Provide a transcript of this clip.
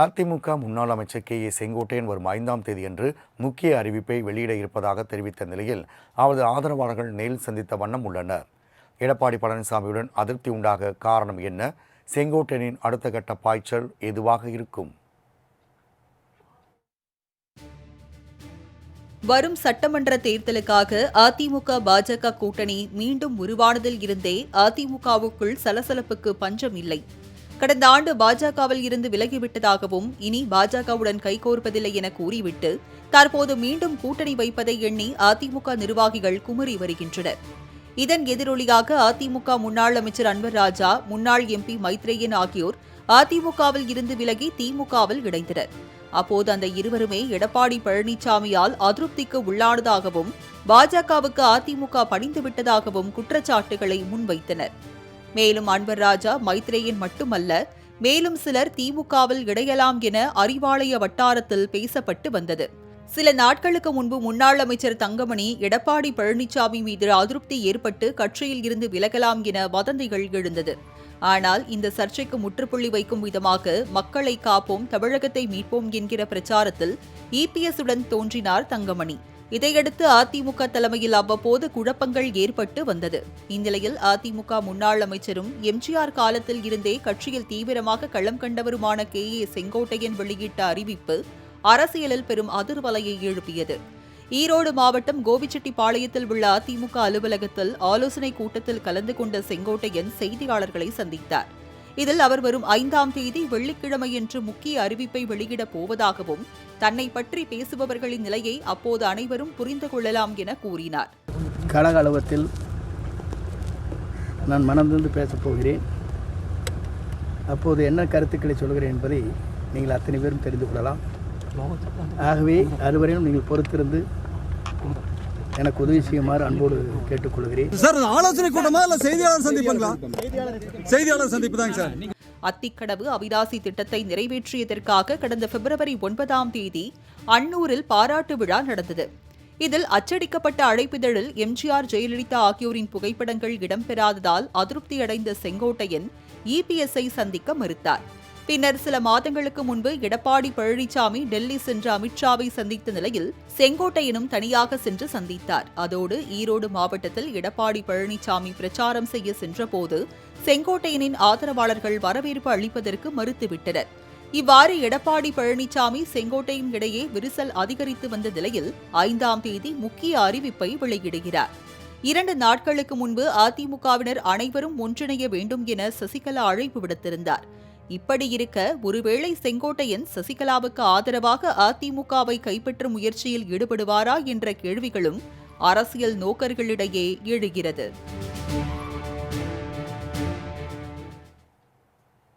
அதிமுக முன்னாள் அமைச்சர் K A Sengottaiyan வரும் ஐந்தாம் தேதியன்று முக்கிய அறிவிப்பை வெளியிட இருப்பதாக தெரிவித்த நிலையில் அவரது ஆதரவாளர்கள் நேரில் சந்தித்த வண்ணம் உள்ளனர். எடப்பாடி பழனிசாமியுடன் அதிருப்தி உண்டாக காரணம் என்ன? செங்கோட்டையனின் அடுத்த கட்ட பாய்ச்சல் எதுவாக இருக்கும்? வரும் சட்டமன்ற தேர்தலுக்காக அதிமுக பாஜக கூட்டணி மீண்டும் உருவானதில் இருந்தே அதிமுகவுக்குள் சலசலப்புக்கு பஞ்சம் இல்லை. கடந்த ஆண்டு பாஜகவில் இருந்து விலகிவிட்டதாகவும் இனி பாஜகவுடன் கைகோர்ப்பதில்லை என கூறிவிட்டு தற்போது மீண்டும் கூட்டணி வைப்பதை எண்ணி அதிமுக நிர்வாகிகள் குமரி வருகின்றனர். இதன் எதிரொலியாக அதிமுக முன்னாள் அமைச்சர் அன்வர் ராஜா முன்னாள் எம்பி மைத்ரேயன் ஆகியோர் அதிமுகவில் இருந்து விலகி திமுகவில் இணைந்தனர். அப்போது அந்த இருவருமே எடப்பாடி பழனிசாமியால் அதிருப்திக்கு உள்ளானதாகவும் பாஜகவுக்கு அதிமுக பணிந்து விட்டதாகவும் குற்றச்சாட்டுகளை முன்வைத்தனர். மேலும் அன்பர் ராஜா மைத்ரேயன் மட்டுமல்ல மேலும் சிலர் திமுகவில் இடையலாம் என அறிவாலய வட்டாரத்தில் பேசப்பட்டு வந்தது. சில நாட்களுக்கு முன்பு முன்னாள் அமைச்சர் தங்கமணி எடப்பாடி பழனிசாமி மீது அதிருப்தி ஏற்பட்டு கட்சியில் இருந்து விலகலாம் என வதந்திகள் எழுந்தது. ஆனால் இந்த சர்ச்சைக்கு முற்றுப்புள்ளி வைக்கும் விதமாக மக்களை காப்போம் தமிழகத்தை மீட்போம் என்கிற பிரச்சாரத்தில் இபிஎஸ் உடன் தோன்றினார் தங்கமணி. இதையடுத்து அதிமுக தலைமையில் அவ்வப்போது குழப்பங்கள் ஏற்பட்டு வந்தது. இந்நிலையில் அதிமுக முன்னாள் அமைச்சரும் எம்ஜிஆர் காலத்தில் இருந்தே கட்சியில் தீவிரமாக களம் கண்டவருமான கே. ஏ. செங்கோட்டையன் வெளியிட்ட அறிவிப்பு அரசியலில் பெரும் அதிர்வலையை எழுப்பியது. ஈரோடு மாவட்டம் கோபிச்செட்டிப்பாளையத்தில் உள்ள அதிமுக அலுவலகத்தில் ஆலோசனை கூட்டத்தில் கலந்து கொண்ட செங்கோட்டையன் செய்தியாளர்களை சந்தித்தார். இதில் அவர் வரும் ஐந்தாம் தேதி வெள்ளிக்கிழமையன்று முக்கிய அறிவிப்பை வெளியிடப் போவதாகவும் தன்னை பற்றி பேசுபவர்களின் நிலையை அப்போது அனைவரும் புரிந்து கொள்ளலாம் என கூறினார். கழக அலுவலகத்தில் நான் மனந்திருந்து பேசப் போகிறேன். அப்போது என்ன கருத்துக்களை சொல்கிறேன் என்பதை நீங்கள் அத்தனை பேரும் தெரிந்து கொள்ளலாம். ஆகவே அதுவரையும் நீங்கள் பொறுத்திருந்து எனக்கு உதவி செய்யுமாறு அன்போடு கேட்டுக்கொள்கிறேன். சார் ஆலோசனை கூட்டமா இல்ல செய்தியாளர் சந்திப்புங்களா? செய்தியாளர் சந்திப்பு தாங்க சார். அத்திக்கடவு அவிராசி திட்டத்தை நிறைவேற்றியதற்காக கடந்த பிப்ரவரி ஒன்பதாம் தேதி அன்னூரில் பாராட்டு விழா நடந்தது. இதில் அச்சடிக்கப்பட்ட அழைப்பிதழில் எம்ஜிஆர் ஜெயலலிதா ஆகியோரின் புகைப்படங்கள் இடம்பெறாததால் அதிருப்தியடைந்த செங்கோட்டையன் இபிஎஸ்ஐ சந்திக்க மறுத்தார். பின்னர் சில மாதங்களுக்கு முன்பு எடப்பாடி பழனிசாமி டெல்லி சென்ற அமித்ஷாவை சந்தித்த நிலையில் செங்கோட்டையனும் தனியாக சென்று சந்தித்தார். அதோடு ஈரோடு மாவட்டத்தில் எடப்பாடி பழனிசாமி பிரச்சாரம் செய்ய சென்றபோது செங்கோட்டையனின் ஆதரவாளர்கள் வரவேற்பு அளிப்பதற்கு மறுத்துவிட்டனர். இவ்வாறு எடப்பாடி பழனிசாமி செங்கோட்டையின் இடையே விரிசல் அதிகரித்து வந்த நிலையில் ஐந்தாம் தேதி முக்கிய அறிவிப்பை வெளியிடுகிறார். இரண்டு நாட்களுக்கு முன்பு அதிமுகவினர் அனைவரும் ஒன்றிணைய வேண்டும் என சசிகலா அழைப்பு விடுத்திருந்தார். இப்படி இருக்க ஒருவேளை செங்கோட்டையன் சசிகலாவுக்கு ஆதரவாக அதிமுகவை கைப்பற்றும் முயற்சியில் ஈடுபடுவாரா என்ற கேள்விகளும் அரசியல் நோக்கர்களிடையே எழுகிறது.